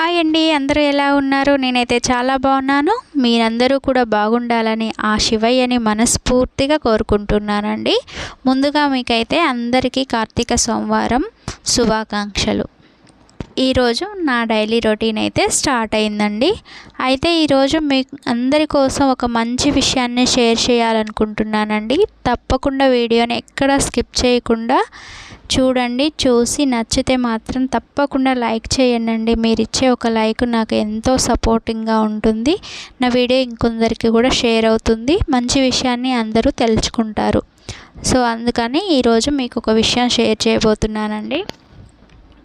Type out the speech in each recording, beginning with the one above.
Hi అండి అందరూ ఎలా ఉన్నారు? నేనైతే చాలా బాగున్నాను. మీరందరూ కూడా బాగుండాలని ఆ శివయ్యని మనస్ఫూర్తిగా కోరుకుంటున్నానండి. ముందుగా మీకైతే అందరికీ కార్తీక సోమవారం శుభాకాంక్షలు. ఈరోజు నా డైలీ రొటీన్ అయితే స్టార్ట్ అయిందండి. అయితే ఈరోజు మీ అందరి కోసం ఒక మంచి విషయాన్ని షేర్ చేయాలనుకుంటున్నానండి. తప్పకుండా వీడియోని ఎక్కడ స్కిప్ చేయకుండా చూడండి. చూసి నచ్చితే మాత్రం తప్పకుండా లైక్ చేయండి మీరు ఇచ్చే ఒక లైక్ నాకు ఎంతో సపోర్టింగ్గా ఉంటుంది. నా వీడియో ఇంకొందరికి కూడా షేర్ అవుతుంది. మంచి విషయాన్ని అందరూ తెలుసుకుంటారు. సో అందుకని ఈరోజు మీకు ఒక విషయం షేర్ చేయబోతున్నానండి.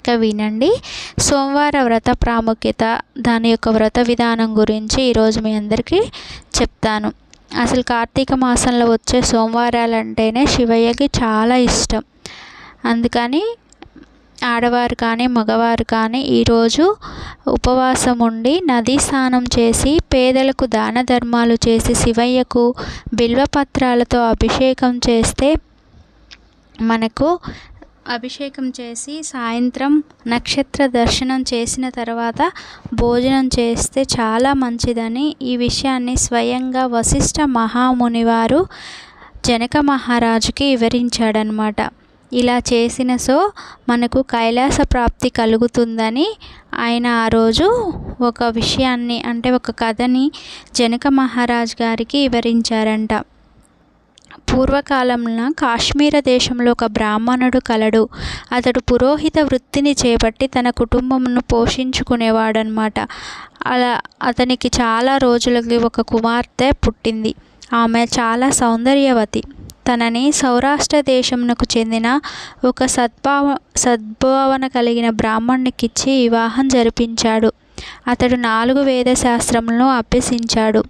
ఇంకా వినండి. సోమవార వ్రత ప్రాముఖ్యత దాని యొక్క వ్రత విధానం గురించి ఈరోజు మీ అందరికీ చెప్తాను. అసలు కార్తీక మాసంలో వచ్చే సోమవారాలు అంటేనే శివయ్యకి చాలా ఇష్టం. అందుకని ఆడవారు కానీ మగవారు కానీ ఈరోజు ఉపవాసం ఉండి నదీ స్నానం చేసి పేదలకు దాన ధర్మాలు చేసి శివయ్యకు బిల్వపత్రాలతో అభిషేకం చేస్తే మనకు అభిషేకం చేసి సాయంత్రం నక్షత్ర దర్శనం చేసిన తర్వాత భోజనం చేస్తే చాలా మంచిదని ఈ విషయాన్ని స్వయంగా వశిష్ఠ మహాముని వారు జనక మహారాజుకి వివరించాడనమాట ఇలా చేసిన సో మనకు కైలాస ప్రాప్తి కలుగుతుందని ఆయన ఆ రోజు ఒక విషయాన్ని అంటే ఒక కథని జనక మహారాజ్ గారికి వివరించారంట. పూర్వకాలంలో కాశ్మీర దేశంలో ఒక బ్రాహ్మణుడు కలడు. అతడు పురోహిత వృత్తిని చేపట్టి తన కుటుంబమును పోషించుకునేవాడనమాట అలా అతనికి చాలా రోజులకి ఒక కుమార్తె పుట్టింది. ఆమె చాలా సౌందర్యవతి. తనని సౌరాష్ట్ర దేశమునకు చెందిన ఒక సద్భావ సద్భావన కలిగిన బ్రాహ్మణునికిచ్చి వివాహం జరిపించాడు. అతడు నాలుగు వేద శాస్త్రములను అభ్యసించాడు.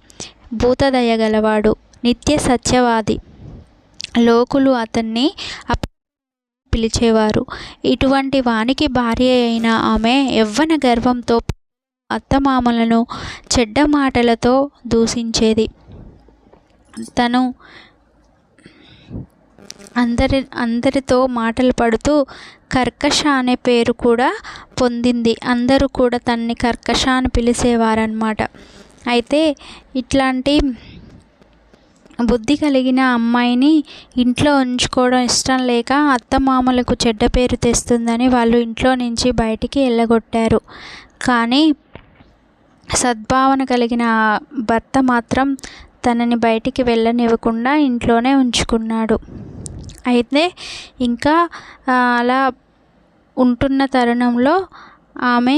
భూతదయ గలవాడు. నిత్య సత్యవాది. లోకులు అతన్ని పిలిచేవారు. ఇటువంటి వానికి భార్య అయిన ఆమె యవ్వన గర్వంతో అత్తమామలను చెడ్డ మాటలతో దూషించేది. తను అందరి అందరితో మాటలు పడుతూ కర్కశ అనే పేరు కూడా పొందింది. అందరూ కూడా తన్ని కర్కశ అని పిలిచేవారనమాట అయితే ఇట్లాంటి బుద్ధి కలిగిన అమ్మాయిని ఇంట్లో ఉంచుకోవడం ఇష్టం లేక అత్తమామలకు చెడ్డ పేరు తెస్తుందని వాళ్ళు ఇంట్లో నుంచి బయటికి వెళ్ళగొట్టారు. కానీ సద్భావన కలిగిన భర్త మాత్రం తనని బయటికి వెళ్ళనివ్వకుండా ఇంట్లోనే ఉంచుకున్నాడు. అయితే ఇంకా అలా ఉంటున్న తరుణంలో ఆమె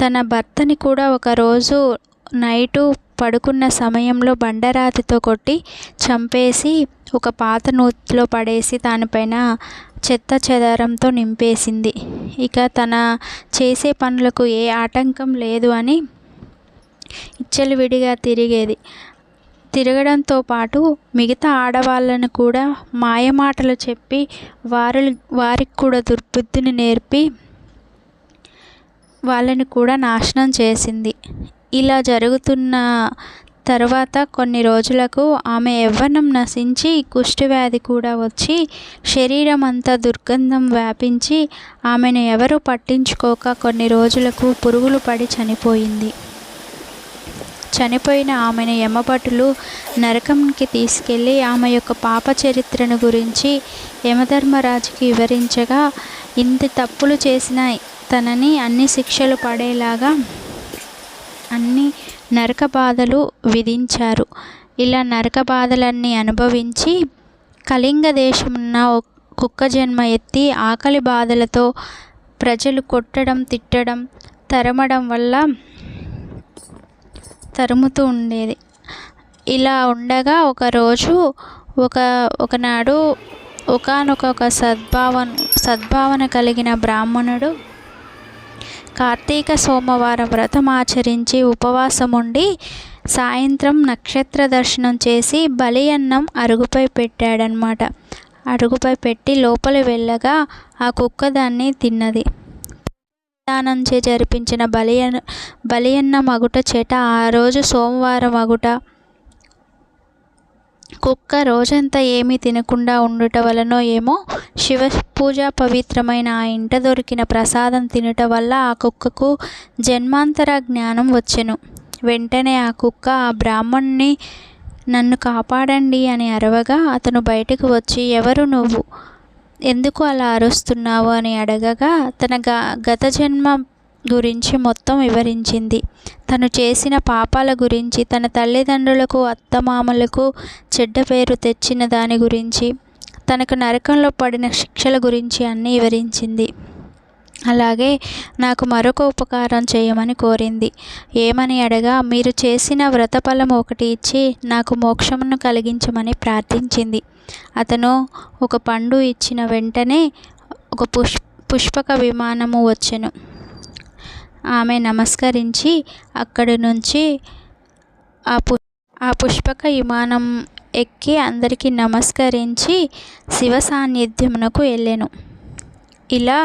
తన భర్తని కూడా ఒకరోజు నైటు పడుకున్న సమయంలో బండరాతితో కొట్టి చంపేసి ఒక పాత నూతిలో పడేసి దానిపైన చెత్త చెదారంతో నింపేసింది. ఇక తన చేసే పనులకు ఏ ఆటంకం లేదు అని విడిగా తిరిగేది. తిరగడంతో పాటు మిగతా ఆడవాళ్ళను కూడా మాయమాటలు చెప్పి వారి వారికి కూడా దుర్బుద్ధిని నేర్పి వాళ్ళని కూడా నాశనం చేసింది. ఇలా జరుగుతున్న తర్వాత కొన్ని రోజులకు ఆమె యవ్వనం నశించి కుష్ఠవ్యాధి కూడా వచ్చి శరీరం అంతా దుర్గంధం వ్యాపించి ఆమెను ఎవరు పట్టించుకోక కొన్ని రోజులకు పురుగులు పడి చనిపోయింది. చనిపోయిన ఆమెను యమభటులు నరకంకి తీసుకెళ్ళి ఆమె యొక్క పాప చరిత్రను గురించి యమధర్మరాజుకి వివరించగా ఇంత తప్పులు చేసిన తనని అన్ని శిక్షలు పడేలాగా అన్ని నరక బాధలు విధించారు. ఇలా నరక బాధలన్నీ అనుభవించి కళింగ దేశమున్న కుక్క జన్మ ఎత్తి ఆకలి బాధలతో ప్రజలు కొట్టడం తిట్టడం తరమడం వల్ల తరుముతూ ఉండేది. ఇలా ఉండగా ఒకరోజు ఒక ఒకనాడు ఒకనొక ఒక సద్భావన సద్భావన కలిగిన బ్రాహ్మణుడు కార్తీక సోమవారం వ్రతం ఆచరించి ఉపవాసం ఉండి సాయంత్రం నక్షత్ర దర్శనం చేసి బలి అన్నం అరుగుపై పెట్టాడనమాట అరుగుపై పెట్టి లోపలి వెళ్ళగా ఆ కుక్క దాన్ని తిన్నది. దానంచే జరిపించిన బలి బలియన్న మగుట చేట ఆ రోజు సోమవారం మగుట కుక్క రోజంతా ఏమీ తినకుండా ఉండుట వలనో ఏమో శివ పూజ పవిత్రమైన ఆ ఇంట దొరికిన ప్రసాదం తినుట వల్ల ఆ కుక్కకు జన్మాంతర జ్ఞానం వచ్చెను. వెంటనే ఆ కుక్క ఆ బ్రాహ్మణ్ణి నన్ను కాపాడండి అని అరవగా అతను బయటకు వచ్చి ఎవరు నువ్వు? ఎందుకు అలా అరుస్తున్నావు? అని అడగగా తన గ గత జన్మ గురించి మొత్తం వివరించింది. తను చేసిన పాపాల గురించి తన తల్లిదండ్రులకు అత్తమామలకు చెడ్డ పేరు తెచ్చిన దాని గురించి తనకు నరకంలో పడిన శిక్షల గురించి అన్నీ వివరించింది. అలాగే నాకు మరొక ఉపకారం చేయమని కోరింది. ఏమని అడగా మీరు చేసిన వ్రతఫలం ఒకటి ఇచ్చి నాకు మోక్షమును కలిగించమని ప్రార్థించింది. అతను ఒక పండు ఇచ్చిన వెంటనే ఒక పుష్ పుష్పక విమానము వచ్చెను. ఆమె నమస్కరించి అక్కడి నుంచి ఆ పు ఆ పుష్పక విమానం ఎక్కి అందరికీ నమస్కరించి శివ సాన్నిధ్యమునకు వెళ్ళాను. ఇలా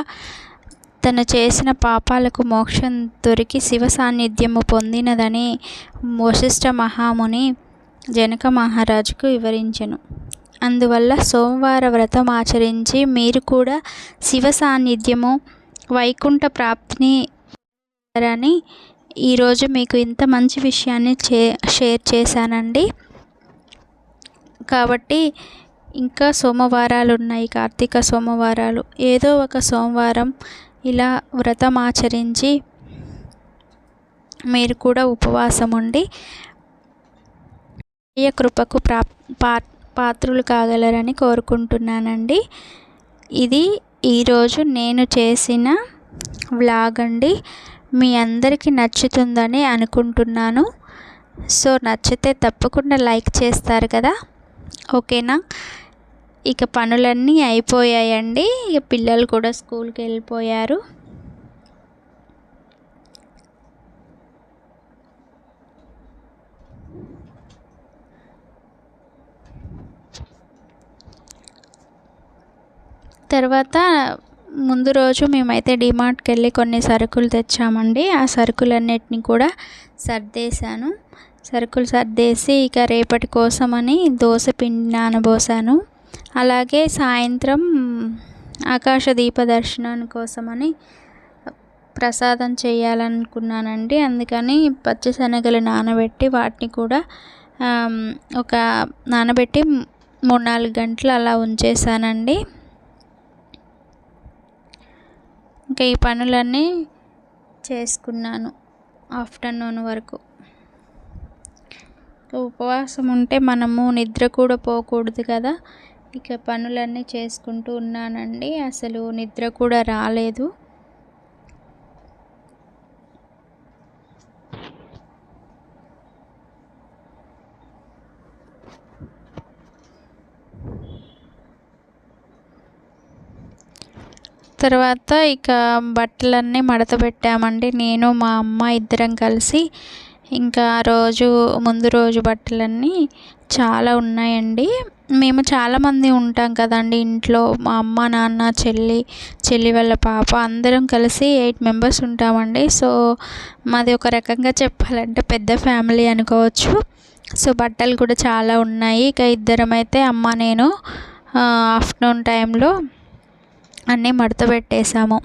తను చేసిన పాపాలకు మోక్షం దొరికి శివ సాన్నిధ్యము పొందినదని వశిష్ఠ మహాముని జనక మహారాజుకు వివరించెను. అందువల్ల సోమవార వ్రతం ఆచరించి మీరు కూడా శివ సాన్నిధ్యము వైకుంఠ ప్రాప్తిని అని ఈరోజు మీకు ఇంత మంచి విషయాన్ని చే షేర్ చేశానండి. కాబట్టి ఇంకా సోమవారాలు ఉన్నాయి కార్తీక సోమవారాలు. ఏదో ఒక సోమవారం ఇలా వ్రతం ఆచరించి మీరు కూడా ఉపవాసం ఉండి కృపకు ప్రా పా పాత్రులు కాగలరని కోరుకుంటున్నానండి. ఇది ఈరోజు నేను చేసిన వ్లాగ్ అండి మీ అందరికీ నచ్చుతుందని అనుకుంటున్నాను. సో నచ్చితే తప్పకుండా లైక్ చేస్తారు కదా. ఓకేనా? ఇక పనులన్నీ అయిపోయాయండి. ఇక పిల్లలు కూడా స్కూల్కి వెళ్ళిపోయారు. తర్వాత ముందు రోజు మేమైతే డిమార్ట్కి వెళ్ళి కొన్ని సరుకులు తెచ్చామండి. ఆ సరుకులన్నిటిని కూడా సర్దేశాను. సరుకులు సర్దేసి ఇక రేపటి కోసమని దోశ పిండి నానబోసాను. అలాగే సాయంత్రం ఆకాశ దీప దర్శనం కోసమని ప్రసాదం చేయాలనుకున్నానండి. అందుకని పచ్చిశనగలు నానబెట్టి వాటిని కూడా ఒక నానబెట్టి మూడు నాలుగు గంటలు అలా ఉంచేసానండి ఇంకా ఈ పనులన్నీ చేసుకున్నాను ఆఫ్టర్నూన్ వరకు. ఉపవాసం ఉంటే మనము నిద్ర కూడా పోకూడదు కదా. ఇక పనులన్నీ చేసుకుంటూ ఉన్నానండి. అసలు నిద్ర కూడా రాలేదు. తర్వాత ఇక బట్టలన్నీ మడత పెట్టామండి. నేను మా అమ్మ ఇద్దరం కలిసి ఇంకా రోజు ముందు రోజు బట్టలన్నీ చాలా ఉన్నాయండి. మేము చాలామంది ఉంటాం కదండి ఇంట్లో. మా అమ్మ నాన్న చెల్లి చెల్లి వాళ్ళ పాప అందరం కలిసి ఎయిట్ మెంబర్స్ ఉంటామండి. సో మాది ఒక రకంగా చెప్పాలంటే పెద్ద ఫ్యామిలీ అనుకోవచ్చు. సో బట్టలు కూడా చాలా ఉన్నాయి. ఇక ఇద్దరం అయితే అమ్మ నేను ఆఫ్టర్నూన్ టైంలో అన్నీ మడత పెట్టేసాము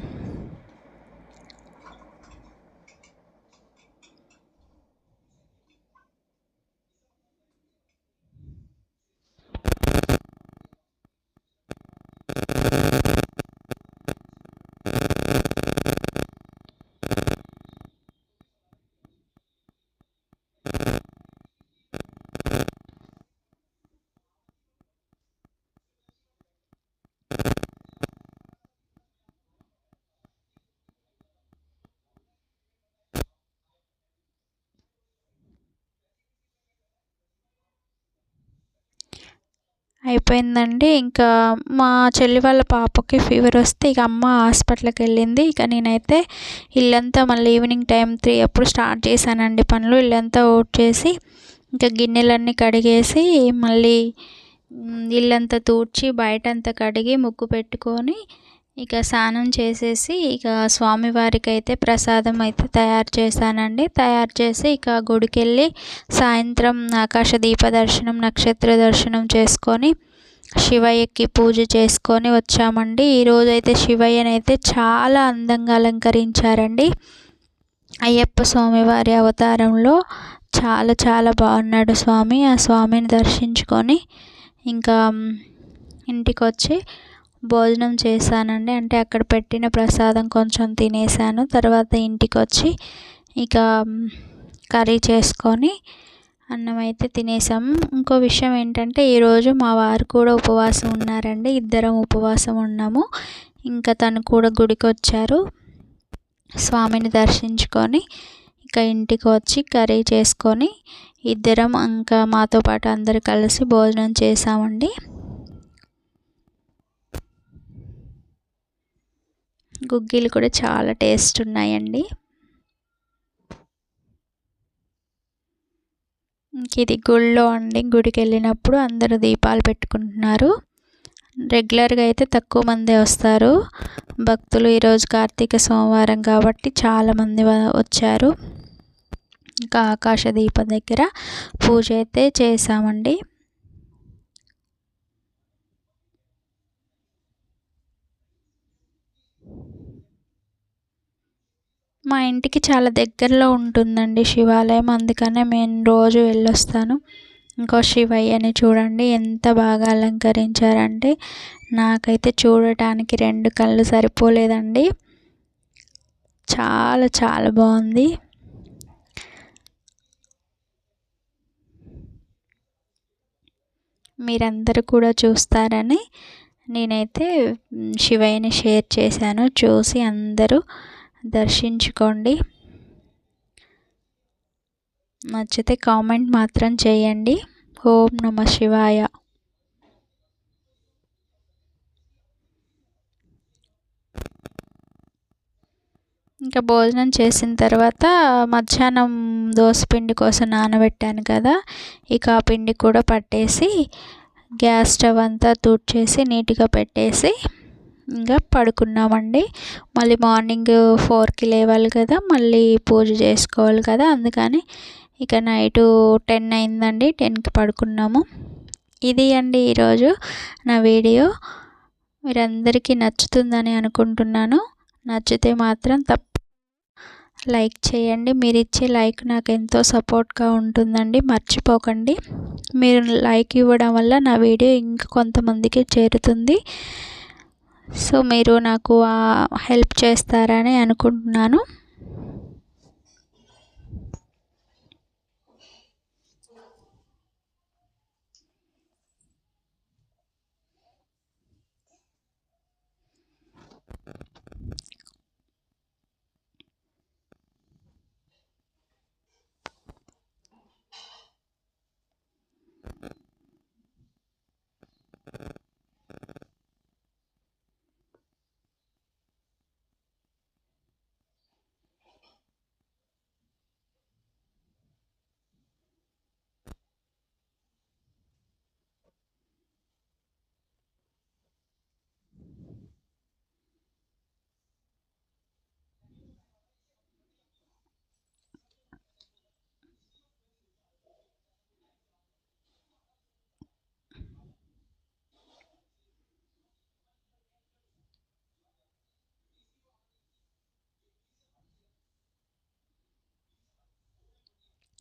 అయిపోయిందండి. ఇంకా మా చెల్లి వాళ్ళ పాపకి ఫీవర్ వస్తే ఇక అమ్మ హాస్పిటల్కి వెళ్ళింది. ఇక నేనైతే ఇల్లంతా మళ్ళీ ఈవినింగ్ టైం త్రీ అప్పుడు స్టార్ట్ చేశానండి పనులు. ఇల్లంతా ఓట్ చేసి ఇంకా గిన్నెలన్నీ కడిగేసి మళ్ళీ ఇల్లంతా తూడ్చి బయట అంతా కడిగి ముగ్గు పెట్టుకొని ఇక స్నానం చేసేసి ఇక స్వామివారికి అయితే ప్రసాదం అయితే తయారు చేశానండి. తయారు చేసి ఇక గుడికి వెళ్ళి సాయంత్రం ఆకాశ దీప దర్శనం నక్షత్ర దర్శనం చేసుకొని శివయ్యకి పూజ చేసుకొని వచ్చామండి. ఈరోజు అయితే శివయ్యని అయితే చాలా అందంగా అలంకరించారండి. అయ్యప్ప స్వామివారి అవతారంలో చాలా చాలా బాగున్నాడు స్వామి. ఆ స్వామిని దర్శించుకొని ఇంకా ఇంటికి వచ్చి భోజనం చేశానండి. అంటే అక్కడ పెట్టిన ప్రసాదం కొంచెం తినేసాను తర్వాత ఇంటికి వచ్చి ఇక కర్రీ చేసుకొని అన్నం అయితే తినేసాము ఇంకో విషయం ఏంటంటే ఈరోజు మా వారు కూడా ఉపవాసం ఉన్నారండి. ఇద్దరం ఉపవాసం ఉన్నాము. ఇంకా తను కూడా గుడికి వచ్చారు స్వామిని దర్శించుకొని ఇక ఇంటికి వచ్చి కర్రీ చేసుకొని ఇద్దరం ఇంకా మాతో పాటు అందరు కలిసి భోజనం చేసామండి గుగ్గిలు కూడా చాలా టేస్ట్ ఉన్నాయండి. ఇది గుళ్ళో అండి గుడికి వెళ్ళినప్పుడు అందరూ దీపాలు పెట్టుకుంటున్నారు. రెగ్యులర్గా అయితే తక్కువ మంది వస్తారు. భక్తులు ఈరోజు కార్తీక సోమవారం కాబట్టి చాలామంది వచ్చారు. ఇంకా ఆకాశ దీపం దగ్గర పూజ అయితే చేసామండి మా ఇంటికి చాలా దగ్గరలో ఉంటుందండి శివాలయం. అందుకనే నేను రోజు వెళ్ళొస్తాను. ఇంకో శివయ్యని చూడండి ఎంత బాగా అలంకరించారంటే. నాకైతే చూడటానికి రెండు కళ్ళు సరిపోలేదండి. చాలా చాలా బాగుంది. మీరందరూ కూడా చూస్తారని నేనైతే శివయ్యని షేర్ చేశాను. చూసి అందరూ దర్శించుకోండి. నచ్చితే కామెంట్ మాత్రం చేయండి. ఓం నమ శివాయ. ఇంకా భోజనం చేసిన తర్వాత మధ్యాహ్నం పిండి కోసం నానబెట్టాను కదా ఇక ఆ పిండి కూడా పట్టేసి గ్యాస్ స్టవ్ అంతా తూడ్చేసి నీట్గా పెట్టేసి ఇంకా పడుకున్నామండి. మళ్ళీ మార్నింగ్ ఫోర్కి లేవాలి కదా మళ్ళీ పూజ చేసుకోవాలి కదా అందుకని ఇక నైటు టెన్ అయిందండి టెన్కి పడుకున్నాము. ఇది అండి ఈరోజు నా వీడియో. మీరందరికీ నచ్చుతుందని అనుకుంటున్నాను. నచ్చితే మాత్రం తప్ప లైక్ చేయండి. మీరు ఇచ్చే లైక్ నాకు ఎంతో సపోర్ట్గా ఉంటుందండి. మర్చిపోకండి. మీరు లైక్ ఇవ్వడం వల్ల నా వీడియో ఇంకా కొంతమందికి చేరుతుంది. సో మీరు నాకు హెల్ప్ చేస్తారని అనుకుంటున్నాను.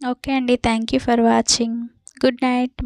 ఓకే అండి. Thank you for watching. Good night.